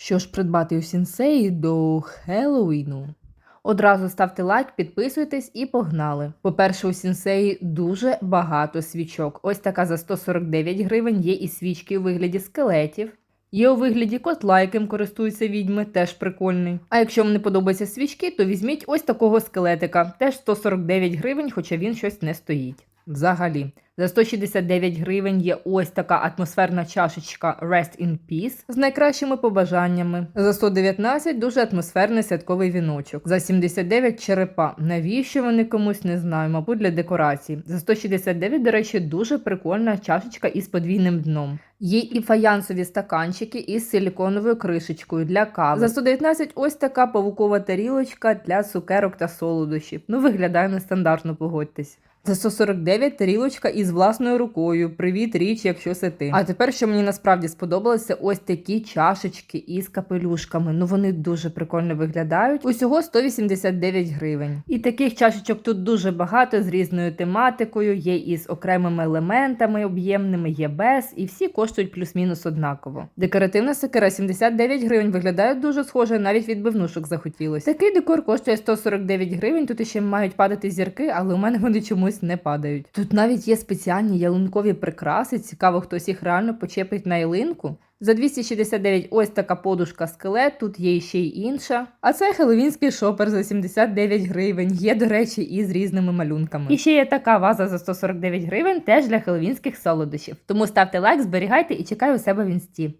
Що ж придбати у сінсеї до Хеллоуіну? Одразу ставте лайк, підписуйтесь і погнали. По-перше, у сінсеї дуже багато свічок. Ось така за 149 гривень є і свічки у вигляді скелетів. Є у вигляді котла, яким користуються відьми, теж прикольний. А якщо вам не подобаються свічки, то візьміть ось такого скелетика, теж 149 гривень, хоча він щось не стоїть. Взагалі, за 169 гривень є ось така атмосферна чашечка Rest in Peace з найкращими побажаннями. За 119 дуже атмосферний святковий віночок. За 79 черепа. Навіщо вони комусь не знаю, мабуть, для декорації. За 169, до речі, дуже прикольна чашечка із подвійним дном. Є і фаянсові стаканчики із силіконовою кришечкою для кави. За 119 ось така павукова тарілочка для цукерок та солодощів. Ну, виглядає нестандартно, погодьтесь. За 149 тарілочка із власною рукою. Привіт, річ, якщо це ти. А тепер, що мені насправді сподобалося, ось такі чашечки із капелюшками. Ну вони дуже прикольно виглядають. Усього 189 гривень. І таких чашечок тут дуже багато з різною тематикою. Є із окремими елементами об'ємними, є без, і всі коштують плюс-мінус однаково. Декоративна секера 79 гривень виглядає дуже схоже, навіть відбивнушок захотілося. Такий декор коштує 149 гривень. Тут іще мають падати зірки, але у мене вони чомусь не падають. Тут навіть є спеціальні ялинкові прикраси. Цікаво, хтось їх реально почепить на ялинку. За 269 ось така подушка скелет, тут є ще й інша. А це хеловінський шопер за 79 гривень. Є, до речі, і з різними малюнками. І ще є така ваза за 149 гривень, теж для хеловінських солодощів. Тому ставте лайк, зберігайте і чекаю у себе в інсті.